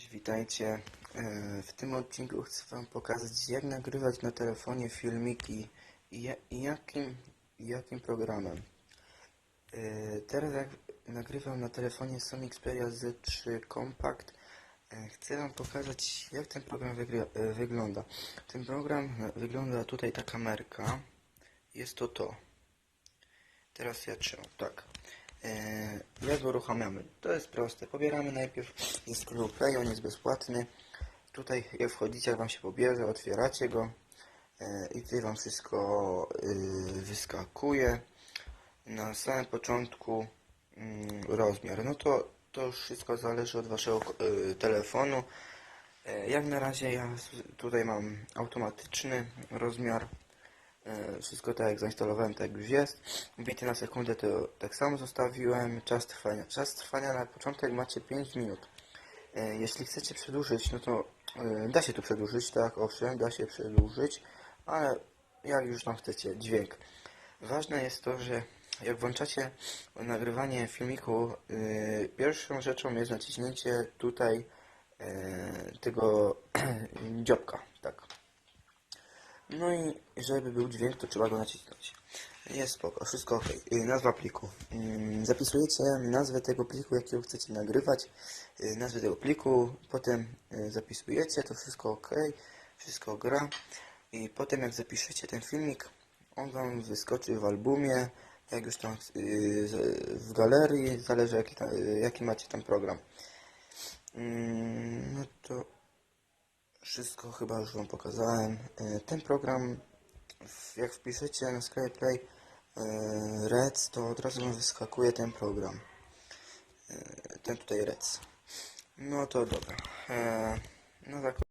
Cześć, witajcie. E, W tym odcinku chcę Wam pokazać, jak nagrywać na telefonie filmiki i ja- i jakim, jakim programem. E, Teraz jak nagrywam na telefonie Sony Xperia Z3 Compact, e, chcę Wam pokazać, jak ten program wygląda. Ten program wygląda tutaj ta kamerka. Jest to to. Teraz ja trzymam, tak. E, jak go uruchamiamy? To jest proste. Pobieramy najpierw z Google Play, on jest bezpłatny. Tutaj wchodzicie, jak wam się pobierze, otwieracie go e, i tutaj wam wszystko y, wyskakuje. Na samym początku mm, rozmiar. No to, to wszystko zależy od waszego y, telefonu. E, jak na razie ja tutaj mam automatyczny rozmiar. E, Wszystko tak jak zainstalowałem, tak już jest. Bity na sekundę to tak samo zostawiłem. Czas trwania. Czas trwania na początek macie 5 minut. E, Jeśli chcecie przedłużyć, no to e, da się tu przedłużyć, tak, owszem, da się przedłużyć, ale jak już tam chcecie, dźwięk. Ważne jest to, że jak włączacie nagrywanie filmiku, pierwszą rzeczą jest naciśnięcie tutaj tego dziobka, tak. No i żeby był dźwięk, to trzeba go nacisnąć. Jest spoko, wszystko ok. Nazwa pliku. Zapisujecie nazwę tego pliku, jakiego chcecie nagrywać. y, Nazwę tego pliku, potem y, zapisujecie, to wszystko ok, wszystko gra. I potem jak zapiszecie ten filmik, on wam wyskoczy w albumie, jak już tam y, w galerii, zależy jaki, tam, jaki macie tam program. No to wszystko chyba już Wam pokazałem. E, Ten program, jak wpiszecie na SkyPlay e, Reds, to od razu wyskakuje ten program. E, Ten tutaj Reds. No to dobra. No tak.